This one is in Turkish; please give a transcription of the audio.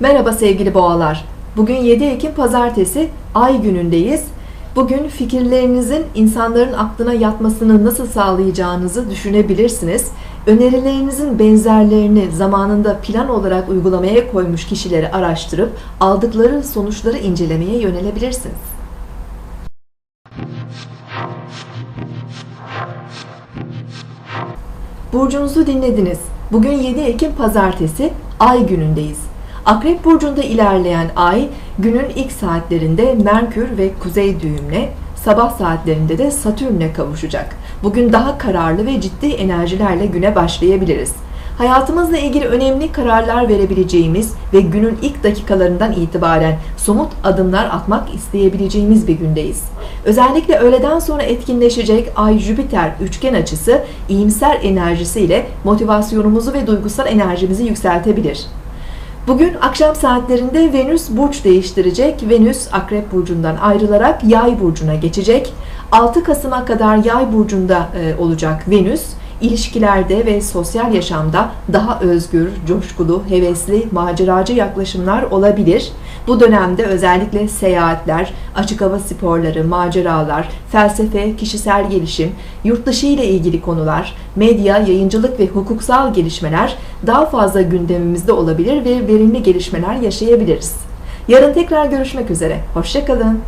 Merhaba sevgili boğalar. Bugün 7 Ekim Pazartesi, Ay günündeyiz. Bugün fikirlerinizin insanların aklına yatmasını nasıl sağlayacağınızı düşünebilirsiniz. Önerilerinizin benzerlerini zamanında plan olarak uygulamaya koymuş kişileri araştırıp aldıkları sonuçları incelemeye yönelebilirsiniz. Burcunuzu dinlediniz. Bugün 7 Ekim Pazartesi, Ay günündeyiz. Akrep Burcu'nda ilerleyen Ay, günün ilk saatlerinde Merkür ve Kuzey düğümle, sabah saatlerinde de Satürn'e kavuşacak. Bugün daha kararlı ve ciddi enerjilerle güne başlayabiliriz. Hayatımızla ilgili önemli kararlar verebileceğimiz ve günün ilk dakikalarından itibaren somut adımlar atmak isteyebileceğimiz bir gündeyiz. Özellikle öğleden sonra etkinleşecek Ay-Jüpiter üçgen açısı iyimser enerjisiyle motivasyonumuzu ve duygusal enerjimizi yükseltebilir. Bugün akşam saatlerinde Venüs burç değiştirecek. Venüs Akrep burcundan ayrılarak Yay burcuna geçecek. 6 Kasım'a kadar Yay burcunda e, olacak Venüs. İlişkilerde ve sosyal yaşamda daha özgür, coşkulu, hevesli, maceracı yaklaşımlar olabilir. Bu dönemde özellikle seyahatler, açık hava sporları, maceralar, felsefe, kişisel gelişim, yurt dışı ile ilgili konular, medya, yayıncılık ve hukuksal gelişmeler daha fazla gündemimizde olabilir ve verimli gelişmeler yaşayabiliriz. Yarın tekrar görüşmek üzere. Hoşçakalın.